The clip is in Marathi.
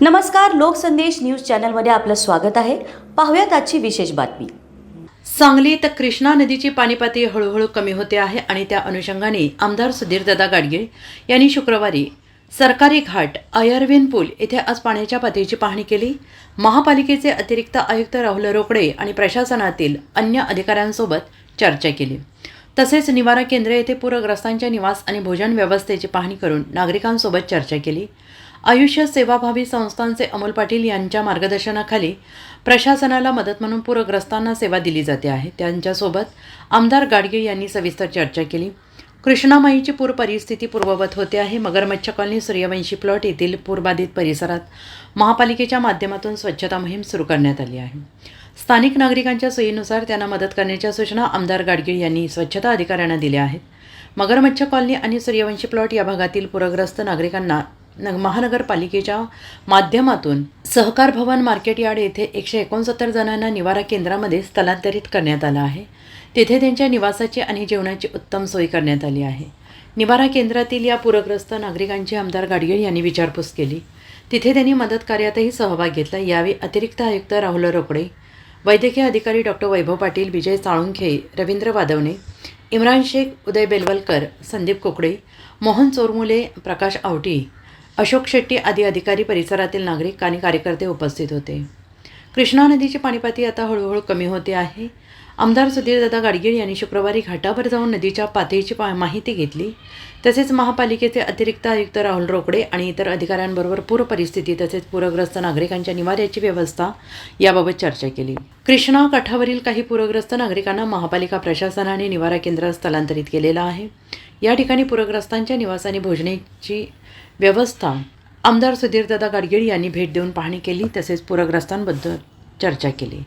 नमस्कार लोकसंदेश न्यूज चॅनलमध्ये आपलं स्वागत आहे. पाहूयात आजची विशेष बातमी. सांगलीत कृष्णा नदीची पाणीपातळी हळूहळू कमी होते आहे आणि त्या अनुषंगाने आमदार सुधीरदादा गाडगीळ यांनी शुक्रवारी सरकारी घाट अयरविन पूल येथे आज पाण्याच्या पातळीची पाहणी केली. महापालिकेचे अतिरिक्त आयुक्त राहुल रोकडे आणि प्रशासनातील अन्य अधिकाऱ्यांसोबत चर्चा केली. तसेच निवारा केंद्र येथे पूरग्रस्तांच्या निवास आणि भोजन व्यवस्थेची पाहणी करून नागरिकांसोबत चर्चा केली. आयुष्य सेवाभावी संस्थांचे अमोल पाटील यांच्या मार्गदर्शनाखाली प्रशासनाला मदत म्हणून पूरग्रस्तांना सेवा दिली जाते आहे. त्यांच्यासोबत आमदार गाडगे यांनी सविस्तर चर्चा केली. कृष्णामाईची पूर परिस्थिती पूर्ववत होते आहे. मगरमच्छ कॉलनी सूर्यवंशी प्लॉट येथील पूरबाधित परिसरात महापालिकेच्या माध्यमातून स्वच्छता मोहीम सुरू करण्यात आली आहे. स्थानिक नागरिकांच्या सोयीनुसार त्यांना मदत करण्याच्या सूचना आमदार गाडगीळ यांनी स्वच्छता अधिकाऱ्यांना दिल्या आहेत. मगरमच्छ कॉलनी आणि सूर्यवंशी प्लॉट या भागातील पूरग्रस्त नागरिकांना नग महानगरपालिकेच्या माध्यमातून सहकार भवन मार्केट यार्ड येथे एकशे एकोणसत्तर जणांना निवारा केंद्रामध्ये स्थलांतरित करण्यात आलं आहे. तेथे त्यांच्या निवासाची आणि जेवणाची उत्तम सोय करण्यात आली आहे. निवारा केंद्रातील या पूरग्रस्त नागरिकांची आमदार गाडगीळ यांनी विचारपूस केली. तिथे त्यांनी मदत कार्यातही सहभाग घेतला. यावेळी अतिरिक्त आयुक्त राहुल रोकडे वैद्यकीय अधिकारी डॉक्टर वैभव पाटील विजय साळुंखे रवींद्र वादवणे इम्रान शेख उदय बेलवलकर संदीप कोकडे मोहन चोरमुले प्रकाश आवटी अशोक शेट्टी आदी अधिकारी परिसरातील नागरिक आणि कार्यकर्ते उपस्थित होते. कृष्णा नदीची पाणीपाती आता हळूहळू कमी होते आहे. आमदार सुधीरदादा गाडगीळ यांनी शुक्रवारी घाटावर जाऊन नदीच्या पातळीची पा माहिती घेतली. तसेच महापालिकेचे अतिरिक्त आयुक्त राहुल रोकडे आणि इतर अधिकाऱ्यांबरोबर पूर परिस्थिती तसेच पूरग्रस्त नागरिकांच्या निवाऱ्याची व्यवस्था याबाबत चर्चा केली. कृष्णा काठावरील काही पूरग्रस्त नागरिकांना महापालिका प्रशासनाने निवारा केंद्रात स्थलांतरित केलेलं आहे. या ठिकाणी पूरग्रस्तांच्या निवास आणि व्यवस्था आमदार सुधीरदादा गाडगीळ यांनी भेट देऊन पाहणी केली. तसेच पूरग्रस्तांबद्दल चर्चा केली.